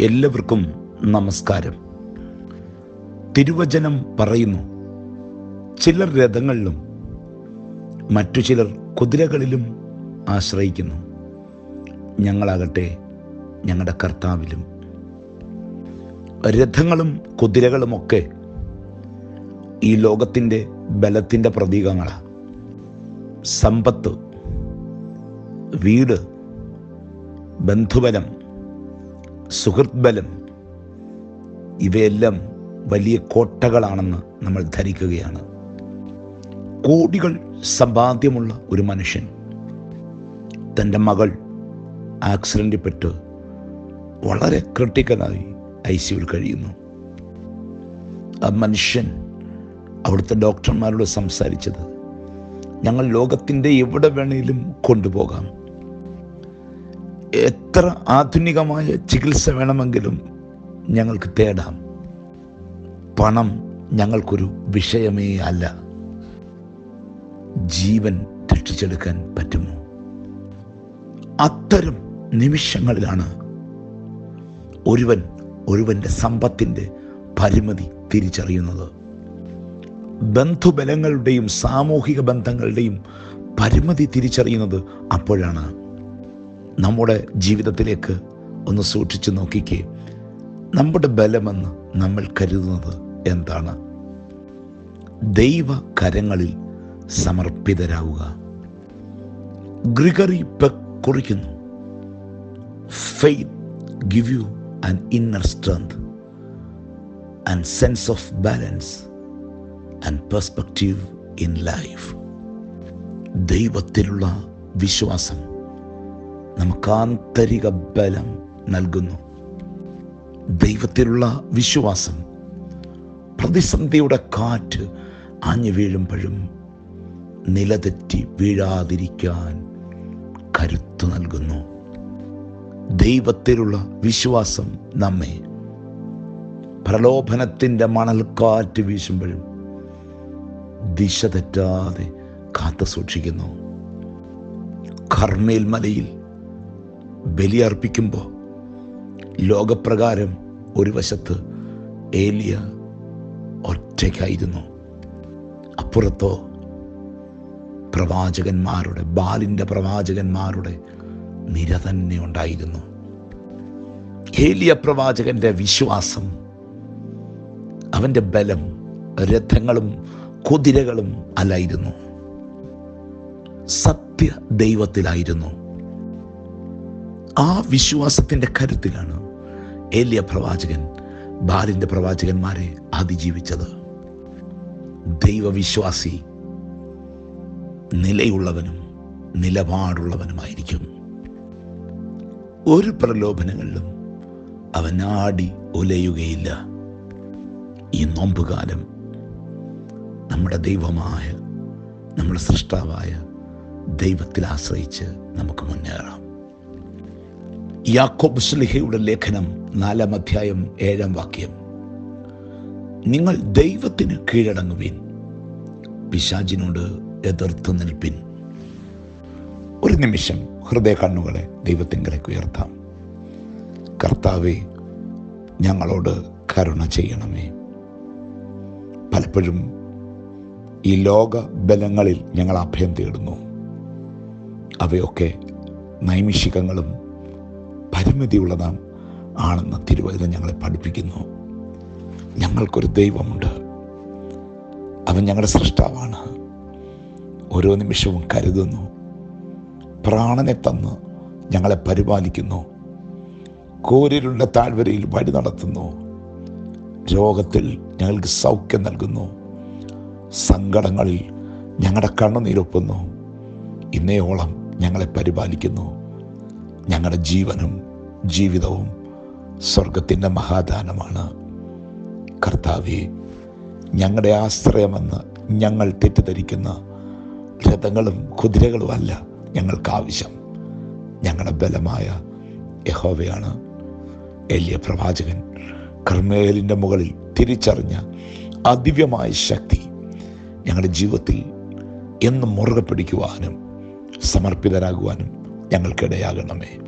എല്ലാവർക്കും നമസ്കാരം. തിരുവചനം പറയുന്നു. ചിലർ രഥങ്ങളിലും മറ്റു ചിലർ കുതിരകളിലും ആശ്രയിക്കുന്നു. ഞങ്ങളാകട്ടെ ഞങ്ങളുടെ കർത്താവിലും. രഥങ്ങളും കുതിരകളുമൊക്കെ ഈ ലോകത്തിന്റെ ബലത്തിന്റെ പ്രതീകങ്ങളാണ് സമ്പത്ത് വീട് ബന്ധുബലം സുഹൃത്ത് ബലം ഇവയെല്ലാം വലിയ കോട്ടകളാണെന്ന് നമ്മൾ ധരിക്കുകയാണ്. കോടികൾ സമ്പാദ്യമുള്ള ഒരു മനുഷ്യൻ. തന്റെ മകൾ ആക്സിഡന്റിൽപ്പെട്ട് വളരെ ക്രിട്ടിക്കലായി ഐ സിയുൽ കഴിയുന്നു. ആ മനുഷ്യൻ അവിടുത്തെ ഡോക്ടർമാരോട് സംസാരിച്ചത് ഞങ്ങൾ ലോകത്തിന്റെ എവിടെ വേണേലും കൊണ്ടുപോകാം. എത്ര ആധുനികമായ ചികിത്സ വേണമെങ്കിലും ഞങ്ങൾക്ക് തേടാം. പണം ഞങ്ങൾക്കൊരു വിഷയമേ അല്ല. ജീവൻ രക്ഷിച്ചെടുക്കാൻ പറ്റുമോ? അത്തരം നിമിഷങ്ങളിലാണ് ഒരുവൻ ഒരുവന്റെ സമ്പത്തിന്റെ പരിമിതി തിരിച്ചറിയുന്നത്. ബന്ധുബലങ്ങളുടെയും സാമൂഹിക ബന്ധങ്ങളുടെയും പരിമിതി തിരിച്ചറിയുന്നത് അപ്പോഴാണ്. നമ്മുടെ ജീവിതത്തിലേക്ക് ഒന്ന് സൂക്ഷിച്ചു നോക്കിക്കേ. നമ്മുടെ ബലമെന്ന് നമ്മൾ കരുതുന്നത് എന്താണ്? ദൈവ കരങ്ങളിൽ സമർപ്പിതരാവുക. ഗ്രിഗറി പെക് കുറിക്കുന്നു. Faith give you an inner strength and sense of balance and perspective in life ദൈവത്തിലുള്ള വിശ്വാസം നമുക്ക് ആന്തരിക ബലം നൽകുന്നു. ദൈവത്തിലുള്ള വിശ്വാസം പ്രതിസന്ധിയുടെ കാറ്റ് ആഞ്ഞു വീഴുമ്പോഴും നിലതെറ്റി വീഴാതിരിക്കാൻ കരുത്തു നൽകുന്നു. ദൈവത്തിലുള്ള വിശ്വാസം നമ്മെ പ്രലോഭനത്തിന്റെ മണൽക്കാറ്റ് വീശുമ്പോഴും ദിശ തെറ്റാതെ കാത്തു സൂക്ഷിക്കുന്നു. കർമ്മേൽ മലയിൽ ബലിയർപ്പിക്കുമ്പോൾ ലോകപ്രകാരം ഒരു വശത്ത് ഏലിയ ഒറ്റയ്ക്കായിരുന്നു. അപ്പുറത്തോ പ്രവാചകന്മാരുടെ ബാലിന്റെ പ്രവാചകന്മാരുടെ നിര തന്നെ ഉണ്ടായിരുന്നു. ഏലിയ പ്രവാചകന്റെ വിശ്വാസം അവന്റെ ബലം രഥങ്ങളും കുതിരകളും അല്ലായിരുന്നു. സത്യ ദൈവത്തിലായിരുന്നു ആ വിശ്വാസത്തിന്റെ കരുത്തിലാണ് ഏലിയ പ്രവാചകൻ ബാലിന്റെ പ്രവാചകന്മാരെ അതിജീവിച്ചത്. ദൈവവിശ്വാസി നിലയുള്ളവനും നിലപാടുള്ളവനുമായിരിക്കും. ഒരു പ്രലോഭനങ്ങളിലും അവൻ ആടി ഉലയുകയില്ല ഈ നോമ്പുകാലം നമ്മുടെ ദൈവമായ നമ്മുടെ സൃഷ്ടാവായ ദൈവത്തിൽ ആശ്രയിച്ച് നമുക്ക് മുന്നേറാം. യാക്കോബ് സ്ലിഹയുടെ ലേഖനം നാലാം അധ്യായം ഏഴാം വാക്യം. നിങ്ങൾ ദൈവത്തിന് കീഴടങ്ങുവിൻ പിശാചിനോട് എതിർത്ത് നിൽപ്പിൻ. ഒരു നിമിഷം ഹൃദയ കണ്ണുകളെ ദൈവത്തിങ്കലേക്ക് ഉയർത്താം. കർത്താവെ ഞങ്ങളോട് കരുണ ചെയ്യണമേ. പലപ്പോഴും ഈ ലോക ബലങ്ങളിൽ ഞങ്ങൾ അഭയം തേടുന്നു. അവയൊക്കെ നൈമിഷികങ്ങളും പരിമിതിയുള്ളതാം ആണെന്ന് തിരുവചനം ഞങ്ങളെ പഠിപ്പിക്കുന്നു. ഞങ്ങൾക്കൊരു ദൈവമുണ്ട്. അവൻ ഞങ്ങളുടെ സൃഷ്ടാവാണ്. ഓരോ നിമിഷവും കരുതുന്നു. പ്രാണനെ തന്ന്. ഞങ്ങളെ പരിപാലിക്കുന്നു. കോരിലുള്ള താഴ്വരയിൽ വഴി നടത്തുന്നു. രോഗത്തിൽ ഞങ്ങൾക്ക് സൗഖ്യം നൽകുന്നു. സങ്കടങ്ങളിൽ ഞങ്ങളുടെ കണ്ണുനീരൊപ്പുന്നു ഇന്നയോളം ഞങ്ങളെ പരിപാലിക്കുന്നു. ഞങ്ങളുടെ ജീവനും ജീവിതവും സ്വർഗത്തിന്റെ മഹാദാനമാണ്. കർത്താവെ ഞങ്ങളുടെ ആശ്രയമെന്ന് ഞങ്ങൾ തെറ്റിദ്ധരിക്കുന്ന രഥങ്ങളും കുതിരകളും അല്ല ഞങ്ങൾക്ക് ആവശ്യം ഞങ്ങളുടെ ബലമായ യഹോവയാണ്. എലിയ പ്രവാചകൻ കർമ്മേലിന്റെ മുകളിൽ തിരിച്ചറിഞ്ഞ അതിവ്യമായ ശക്തി ഞങ്ങളുടെ ജീവിതത്തിൽ എന്നും മുറുകെ പിടിക്കുവാനും സമർപ്പിതരാകുവാനും ഞങ്ങൾക്കിടയാകണമേ.